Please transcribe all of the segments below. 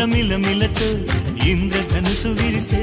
పువ్వుల మిలమిలతో ఇంద్రధనుసు విరిసే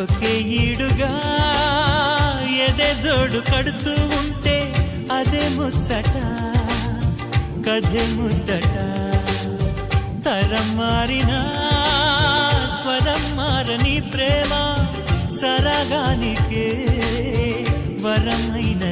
ఒకే ఈడుగా ఎదే జోడు కడుతూ ఉంటే అదే ముచ్చట కథే ముద్దట. తరం మారినా స్వరం మారని ప్రేమ సరగానికే వరమైనది.